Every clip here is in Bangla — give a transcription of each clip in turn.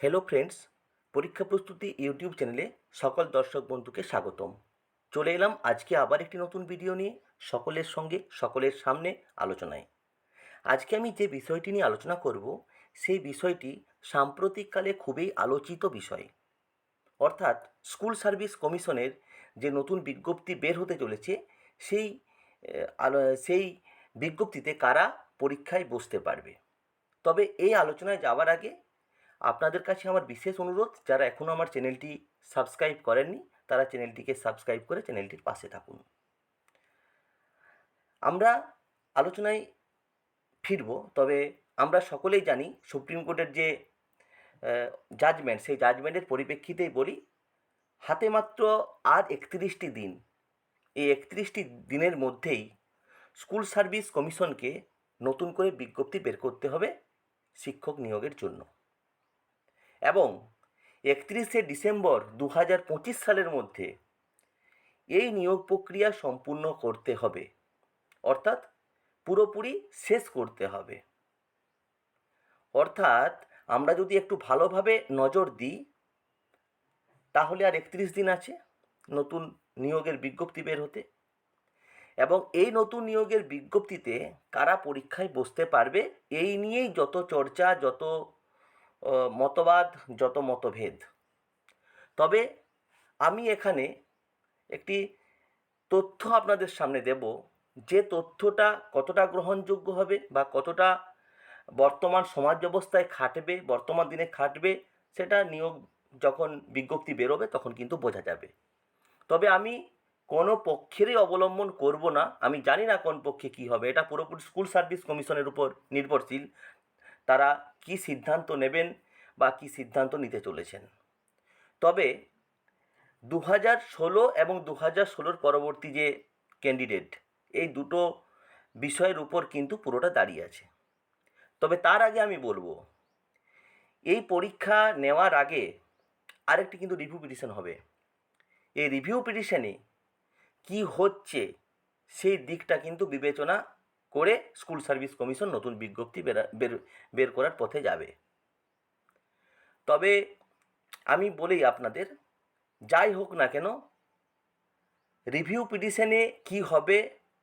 হ্যালো ফ্রেন্ডস পরীক্ষা প্রস্তুতি ইউটিউব চ্যানেলে সকল দর্শক বন্ধুকে স্বাগতম। চলে এলাম আজকে আবার একটি নতুন ভিডিও নিয়ে সকলের সঙ্গে, সকলের সামনে আলোচনায়। আজকে আমি যে বিষয়টি নিয়ে আলোচনা করব, সেই বিষয়টি সাম্প্রতিককালে খুবই আলোচিত বিষয়। অর্থাৎ স্কুল সার্ভিস কমিশনের যে নতুন বিজ্ঞপ্তি বের হতে চলেছে, সেই সেই বিজ্ঞপ্তিতে কারা পরীক্ষায় বসতে পারবে। তবে এই আলোচনায় যাওয়ার আগে আপনাদের কাছে আমার বিশেষ অনুরোধ, যারা এখনও আমার চ্যানেলটি সাবস্ক্রাইব করেননি, তারা চ্যানেলটিকে সাবস্ক্রাইব করে চ্যানেলটির পাশে থাকুন। আমরা আলোচনায় ফিরব, তবে আমরা সকলেই জানি সুপ্রিম কোর্টের যে জাজমেন্ট সেই জাজমেন্টের পরিপ্রেক্ষিতেই বলি, হাতে মাত্র আর একত্রিশটি দিন, এই একত্রিশটি দিনের মধ্যেই স্কুল সার্ভিস কমিশনকে নতুন করে বিজ্ঞপ্তি বের করতে হবে শিক্ষক নিয়োগের জন্য। এবং একত্রিশে ডিসেম্বর দু হাজার পঁচিশ সালের মধ্যে এই নিয়োগ প্রক্রিয়া সম্পূর্ণ করতে হবে। অর্থাৎ পুরোপুরি শেষ করতে হবে। অর্থাৎ আমরা যদি একটু ভালোভাবে নজর দিই, তাহলে আর একত্রিশ দিন আছে নতুন নিয়োগের বিজ্ঞপ্তি বের হতে। এবং এই নতুন নিয়োগের বিজ্ঞপ্তিতে কারা পরীক্ষায় বসতে পারবে, এই নিয়েই যত চর্চা, যত মতবাদ যত মতভেদ। তবে আমি এখানে একটি তথ্য আপনাদের সামনে দেব, যে তথ্যটা কতটা গ্রহণযোগ্য হবে বা কতটা বর্তমান সমাজ ব্যবস্থায় খাটবে, বর্তমান দিনে খাটবে, সেটা নিয়োগ যখন বিজ্ঞপ্তি বেরোবে তখন কিন্তু বোঝা যাবে। তবে আমি কোনো পক্ষেরই অবলম্বন করব না। আমি জানি না কোন পক্ষে কী হবে। এটা পুরোপুরি স্কুল সার্ভিস কমিশনের উপর নির্ভরশীল। তারা কি সিদ্ধান্ত নেবেন বা কি সিদ্ধান্ত নিতে চলেছেন? তবে দু হাজার ষোলো এবং দু হাজার ষোলোর পরবর্তী যে ক্যান্ডিডেট এই দুটো বিষয়ের উপর কিন্তু পুরোটা দাঁড়িয়ে আছে। তবে তার আগে আমি বলব, এই পরীক্ষা নেওয়ার আগে আরেকটি কিন্তু রিভিউ পিটিশন হবে। এই রিভিউ পিটিশনে কি হচ্ছে সেই দিকটা কিন্তু বিবেচনা করে স্কুল সার্ভিস কমিশন নতুন বিজ্ঞপ্তি বেরা, বের করার পথে যাবে। তবে আমি বলি আপনাদের, যাই হোক না কেন, রিভিউ পিটিশনে কি হবে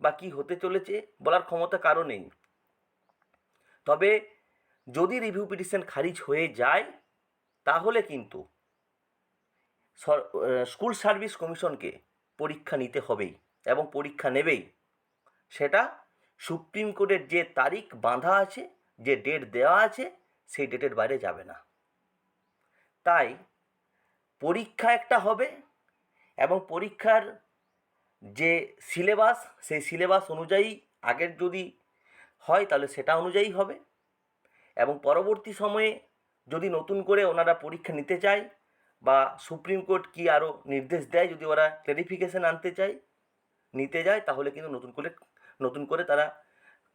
বা কি হতে চলেছে বলার ক্ষমতা কারও নেই। তবে যদি রিভিউ পিটিশন খারিজ হয়ে যায়, তাহলে কিন্তু স্কুল সার্ভিস কমিশনকে পরীক্ষা নিতে হবেই এবং পরীক্ষা নেবেই। সেটা সুপ্রিম কোর্টের যে তারিখ বাঁধা আছে, যে ডেট দেওয়া আছে, সেই ডেটের বাইরে যাবে না। তাই পরীক্ষা একটা হবে এবং পরীক্ষার যে সিলেবাস, সেই সিলেবাস অনুযায়ী আগের যদি হয়, তাহলে সেটা অনুযায়ী হবে এবং পরবর্তী সময়ে যদি নতুন করে ওনারা পরীক্ষা নিতে চায় বা সুপ্রিম কোর্ট কি আরও নির্দেশ দেয়, যদি ওরা ক্লারিফিকেশন আনতে চায়, নিতে যায়, তাহলে কিন্তু নতুন করে নতুন করে তারা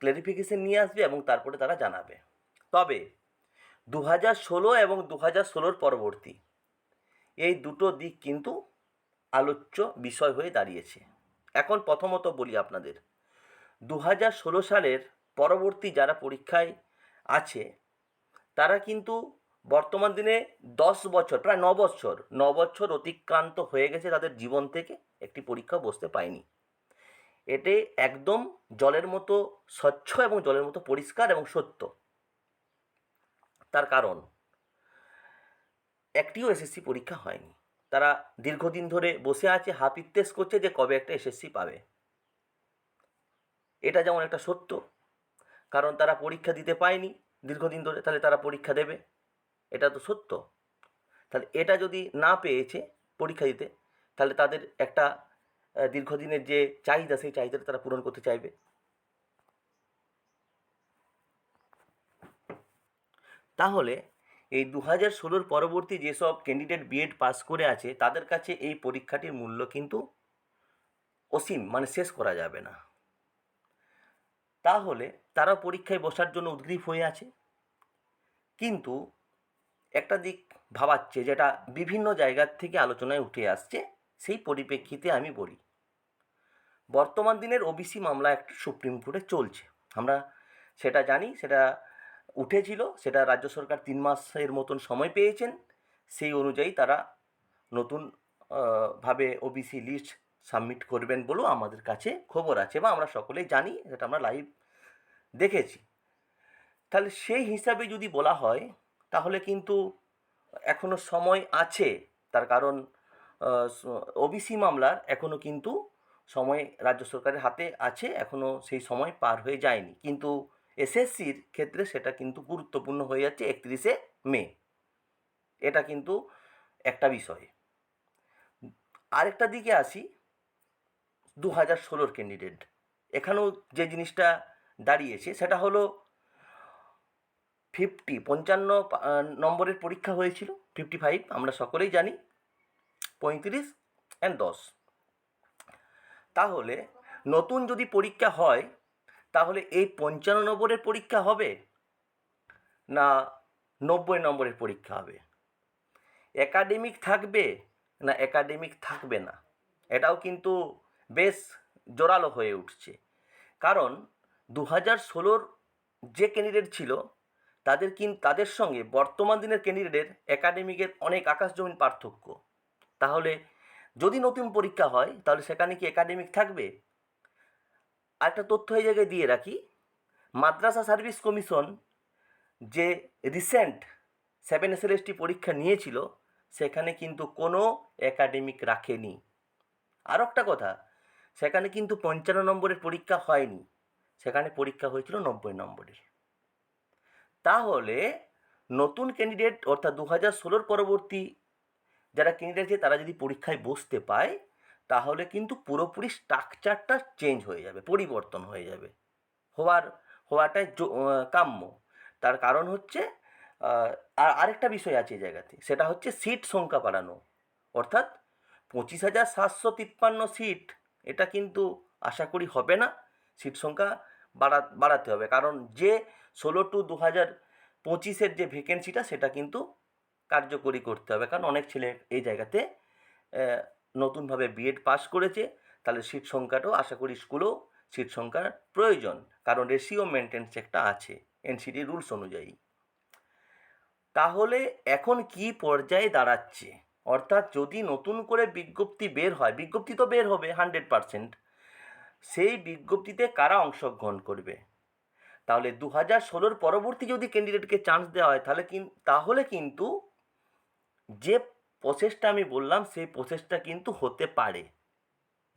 ক্লারিফিকেশন নিয়ে আসবে এবং তারপরে তারা জানাবে। তবে দু হাজার ষোলো এবং দু হাজার ষোলোর পরবর্তী এই দুটো দিক কিন্তু আলোচ্য বিষয় হয়ে দাঁড়িয়েছে। এখন প্রথমত বলি আপনাদের দু হাজার ষোলো সালের পরবর্তী যারা পরীক্ষায় আছে, তারা কিন্তু বর্তমান দিনে দশ বছর, প্রায় ন বছর ন বছর অতিক্রান্ত হয়ে গেছে তাদের জীবন থেকে, একটি পরীক্ষা বসতে পায়নি। এতে একদম জলের মতো স্বচ্ছ এবং জলের মতো পরিষ্কার এবং সত্য। তার কারণ, একটিও এসএসসি পরীক্ষা হয়নি। তারা দীর্ঘদিন ধরে বসে আছে হাফ ইত্তেস করছে যে কবে একটা এসএসসি পাবে। এটা যেমন একটা সত্য, কারণ তারা পরীক্ষা দিতে পায়নি, দীর্ঘদিন ধরে তাহলে তারা পরীক্ষা দেবে। এটা তো সত্য। তাহলে এটা যদি না পেয়েছে পরীক্ষা দিতে, তাহলে তাদের একটা দীর্ঘদিনের যে চাহিদা, সেই চাহিদাটা তারা পূরণ করতে চাইবে। তাহলে এই দু হাজার ষোলোর পরবর্তী যেসব ক্যান্ডিডেট বিএড পাস করে আছে, তাদের কাছে এই পরীক্ষাটির মূল্য কিন্তু অসীম মানে শেষ করা যাবে না। তাহলে তারা পরীক্ষায় বসার জন্য উদ্গ্রীব হয়ে আছে। কিন্তু একটা দিক ভাবাচ্ছে, যেটা বিভিন্ন জায়গার থেকে আলোচনায় উঠে আসছে সেই পরিপ্রেক্ষিতে আমি বলি। বর্তমান দিনের ওবিসি মামলা একটি সুপ্রিম কোর্টে চলছে। আমরা সেটা জানি, সেটা উঠেছিল, সেটা রাজ্য সরকার তিন মাসের মতন সময় পেয়েছেন। সেই অনুযায়ী তারা নতুন ভাবে ওবিসি লিস্ট সাবমিট করবেন বলেও আমাদের কাছে খবর আছে বা আমরা সকলেই জানি, সেটা আমরা লাইভ দেখেছি। তাহলে সেই হিসাবে যদি বলা হয়, তাহলে কিন্তু এখনও সময় আছে। তার কারণ ওবিসি মামলার এখনও কিন্তু সময় রাজ্য সরকারের হাতে আছে এখনও সেই সময় পার হয়ে যায়নি। কিন্তু এসএসসির ক্ষেত্রে সেটা কিন্তু গুরুত্বপূর্ণ হয়ে যাচ্ছে একত্রিশে মে। এটা কিন্তু একটা বিষয়। আরেকটা দিকে আসি দু হাজার ষোলোর ক্যান্ডিডেট এখানেও যে জিনিসটা দাঁড়িয়েছে, সেটা হলো ফিফটি পঞ্চান্ন নম্বরের পরীক্ষা হয়েছিল ফিফটি ফাইভ আমরা সকলেই জানি। পঁয়ত্রিশ অ্যান্ড দশ। তাহলে নতুন যদি পরীক্ষা হয়, তাহলে এই পঞ্চান্ন নম্বরের পরীক্ষা হবে না নব্বই নম্বরের পরীক্ষা হবে? একাডেমিক থাকবে না একাডেমিক থাকবে না? এটাও কিন্তু বেশ জোরালো হয়ে উঠছে। কারণ দু হাজার ষোলোর যে ক্যান্ডিডেট ছিল, তাদের কিন্তু তাদের সঙ্গে বর্তমান দিনের ক্যান্ডিডেটের একাডেমিকের অনেক আকাশ জমিন পার্থক্য। তাহলে যদি নতুন পরীক্ষা হয়, তাহলে সেখানে কি একাডেমিক থাকবে? আরেকটা তথ্য এই জায়গায় দিয়ে রাখি। মাদ্রাসা সার্ভিস কমিশন যে রিসেন্ট সেভেন এস পরীক্ষা নিয়েছিল, সেখানে কিন্তু কোনো একাডেমিক রাখেনি। আর একটা কথা, সেখানে কিন্তু পঞ্চান্ন নম্বরের পরীক্ষা হয়নি। সেখানে পরীক্ষা হয়েছিল নব্বই নম্বরের। তাহলে নতুন ক্যান্ডিডেট অর্থাৎ দু হাজার ষোলোর পরবর্তী যারা ক্যান্ডিডেট তারা যদি পরীক্ষায় বসতে পায়, তাহলে কিন্তু পুরোপুরি স্ট্রাকচারটা চেঞ্জ হয়ে যাবে, পরিবর্তন হয়ে যাবে। হওয়ার, হওয়াটাই কাম্য। তার কারণ হচ্ছে আর আরেকটা বিষয় আছে এই জায়গাতে, সেটা হচ্ছে সিট সংখ্যা বাড়ানো। অর্থাৎ পঁচিশ হাজার সাতশো তিপ্পান্ন সিট এটা কিন্তু আশা করি হবে না। সিট সংখ্যা বাড়া, বাড়াতে হবে। কারণ যে ষোলো টু দু হাজার পঁচিশের যে ভ্যাকেন্সিটা সেটা কিন্তু কার্যকরী করতে হবে। কারণ অনেক ছেলে এই জায়গাতে নতুনভাবে বিএড পাস করেছে। তাহলে সিট সংখ্যাটাও, আশা করি স্কুলেও সিট সংখ্যার প্রয়োজন। কারণ রেশিও মেনটেন্স একটা আছে এনসিডি রুলস অনুযায়ী। তাহলে এখন কি পর্যায়ে দাঁড়াচ্ছে? অর্থাৎ যদি নতুন করে বিজ্ঞপ্তি বের হয়, বিজ্ঞপ্তি তো বের হবে হান্ড্রেড পারসেন্ট সেই বিজ্ঞপ্তিতে কারা অংশগ্রহণ করবে? তাহলে দু হাজার ষোলোর পরবর্তী যদি ক্যান্ডিডেটকে চান্স দেওয়া হয়, তাহলে কিন, তাহলে কিন্তু যে প্রসেসটা আমি বললাম, সেই প্রসেসটা কিন্তু হতে পারে।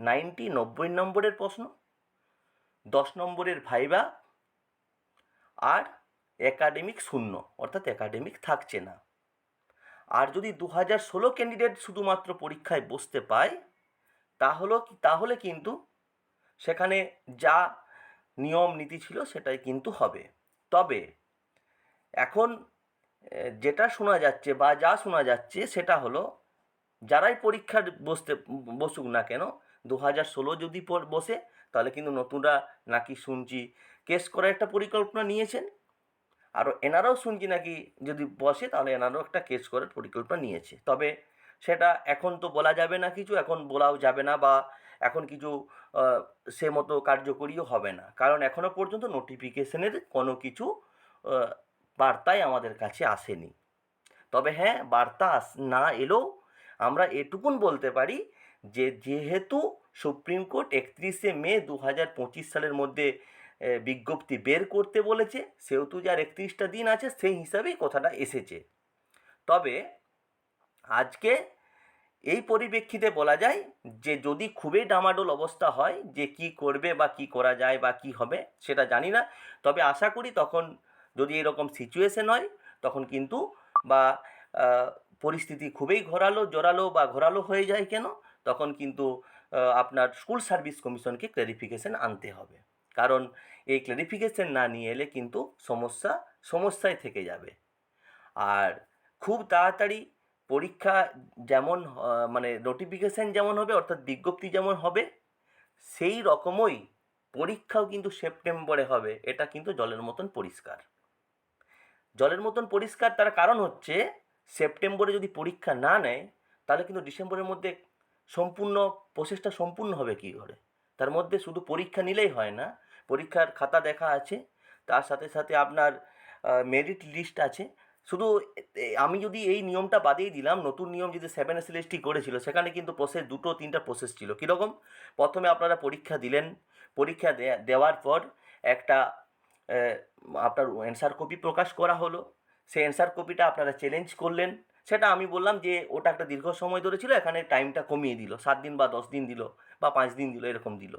নাইনটি নব্বই নম্বরের প্রশ্ন, দশ নম্বরের ভাইবা, আর একাডেমিক শূন্য, অর্থাৎ একাডেমিক থাকছে না। আর যদি দু হাজার ষোলো ক্যান্ডিডেট শুধুমাত্র পরীক্ষায় বসতে পায় তাহলে তাহলে কিন্তু সেখানে যা নিয়ম নীতি ছিল সেটাই কিন্তু হবে। তবে এখন যেটা শোনা যাচ্ছে বা যা শোনা যাচ্ছে সেটা হলো, যারাই পরীক্ষা বসতে, বসুক না কেন দু হাজার ষোলো যদি বসে, তাহলে কিন্তু নতুনরা নাকি শুনছি কেস করার একটা পরিকল্পনা নিয়েছেন। আর এনারাও শুনছি নাকি যদি বসে, তাহলে এনারাও একটা কেস করার পরিকল্পনা নিয়েছে। তবে সেটা এখন তো বলা যাবে না কিছু, এখন বলাও যাবে না বা এখন কিছু সে মতো কার্যকরীও হবে না। কারণ এখনও পর্যন্ত নোটিফিকেশনের কোনো কিছু বার্তাই আমাদের কাছে আসেনি। তবে হ্যাঁ বার্তা না এলেও আমরা এটুকুন বলতে পারি যে, যেহেতু সুপ্রিম কোর্ট একত্রিশে মে দু হাজার পঁচিশ সালের মধ্যে বিজ্ঞপ্তি বের করতে বলেছে, সেহেতু যার একত্রিশটা দিন আছে, সেই হিসাবেই কথাটা এসেছে। তবে আজকে এই পরিপ্রেক্ষিতে বলা যায় যে, যদি খুবই ডামাডোল অবস্থা হয় যে, কি করবে বা কি করা যায় বা কি হবে, সেটা জানি না। তবে আশা করি তখন যদি এরকম সিচুয়েশন হয়, তখন কিন্তু বা পরিস্থিতি খুবই ঘোরালো, জোরালো বা ঘোরালো হয়ে যায় কেন? তখন কিন্তু আপনার স্কুল সার্ভিস কমিশনকে ক্লারিফিকেশন আনতে হবে। কারণ এই ক্লারিফিকেশন না নিয়ে এলে কিন্তু সমস্যা, সমস্যায় থেকে যাবে। আর খুব তাড়াতাড়ি পরীক্ষা যেমন মানে নোটিফিকেশান যেমন হবে, অর্থাৎ বিজ্ঞপ্তি যেমন হবে, সেই রকমই পরীক্ষাও কিন্তু সেপ্টেম্বরে হবে। এটা কিন্তু জলের মতন পরিষ্কার। জলের মতন পরিষ্কার, তার কারণ হচ্ছে সেপ্টেম্বরে যদি পরীক্ষা না নেয়, তাহলে কিন্তু ডিসেম্বরের মধ্যে সম্পূর্ণ প্রসেসটা সম্পূর্ণ হবে কী করে? তার মধ্যে শুধু পরীক্ষা নিলেই হয় না, পরীক্ষার খাতা দেখা আছে, তার সাথে সাথে আপনার মেরিট লিস্ট আছে। শুধু আমি যদি এই নিয়মটা বাদেই দিলাম, নতুন নিয়ম যদি সেভেন এস এল করেছিল, সেখানে কিন্তু প্রসেস দুটো, তিনটা প্রসেস ছিল। কীরকম? প্রথমে আপনারা পরীক্ষা দিলেন, পরীক্ষা দেওয়ার পর একটা আপনার অ্যান্সার কপি প্রকাশ করা হলো। সেই অ্যান্সার কপিটা আপনারা চ্যালেঞ্জ করলেন। সেটা আমি বললাম যে, ওটা একটা দীর্ঘ সময় ধরে ছিল, এখানে টাইমটা কমিয়ে দিল। সাত দিন বা দশ দিন দিল বা পাঁচ দিন দিল, এরকম দিল।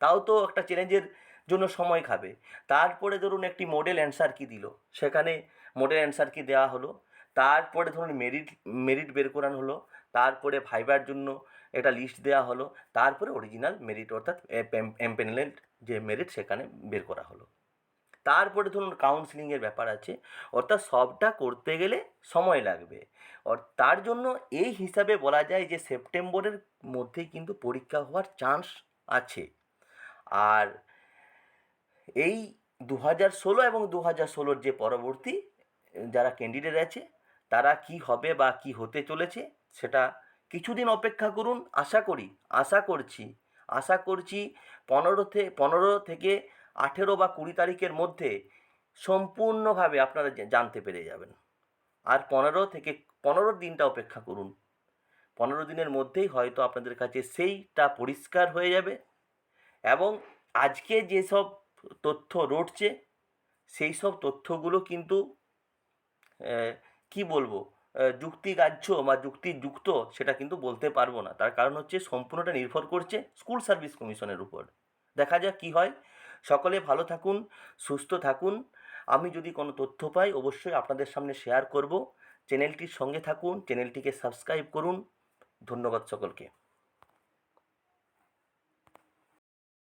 তাও তো একটা চ্যালেঞ্জের জন্য সময় খাবে। তারপরে ধরুন একটি মডেল অ্যান্সার কি দিল। সেখানে মডেল অ্যান্সার কি দেওয়া হলো। তারপরে ধরুন মেরিট মেরিট বের করানো হলো। তারপরে ভাইবার জন্য একটা লিস্ট দেওয়া হলো। তারপরে অরিজিনাল মেরিট অর্থাৎ এমপেনেলের যে মেরিট সেখানে বের করা হলো। তারপরে ধরুন কাউন্সিলিংয়ের ব্যাপার আছে, অর্থাৎ সবটা করতে গেলে সময় লাগবে। আর তার জন্য এই হিসাবে বলা যায় যে সেপ্টেম্বরের মধ্যে কিন্তু পরীক্ষা হওয়ার চান্স আছে। আর এই দু হাজার ষোলো এবং দু হাজার ষোলোর যে পরবর্তী, যারা ক্যান্ডিডেট আছে, তারা কি হবে বা কি হতে চলেছে, সেটা কিছুদিন অপেক্ষা করুন। আশা করি, আশা করছি আশা করছি পনেরো থেকে পনেরো থেকে আঠেরো বা কুড়ি তারিখের মধ্যে সম্পূর্ণভাবে আপনারা জানতে পেরে যাবেন। আর পনেরো থেকে, পনেরো দিনটা অপেক্ষা করুন। পনেরো দিনের মধ্যেই হয়তো আপনাদের কাছে সেইটা পরিষ্কার হয়ে যাবে এবং আজকে যেসব তথ্য রটছে, সেই সব তথ্যগুলো কিন্তু কি বলব যুক্তিগ্রাহ্য বা যুক্তিযুক্ত সেটা কিন্তু বলতে পারব না। তার কারণ হচ্ছে সম্পূর্ণটা নির্ভর করছে স্কুল সার্ভিস কমিশনের উপর। দেখা যাক কী হয়। সকলে ভালো থাকুন, সুস্থ থাকুন। আমি যদি কোনো তথ্য পাই, অবশ্যই আপনাদের সামনে শেয়ার করব। চ্যানেলটির সঙ্গে থাকুন, চ্যানেলটিকে সাবস্ক্রাইব করুন। ধন্যবাদ সকলকে।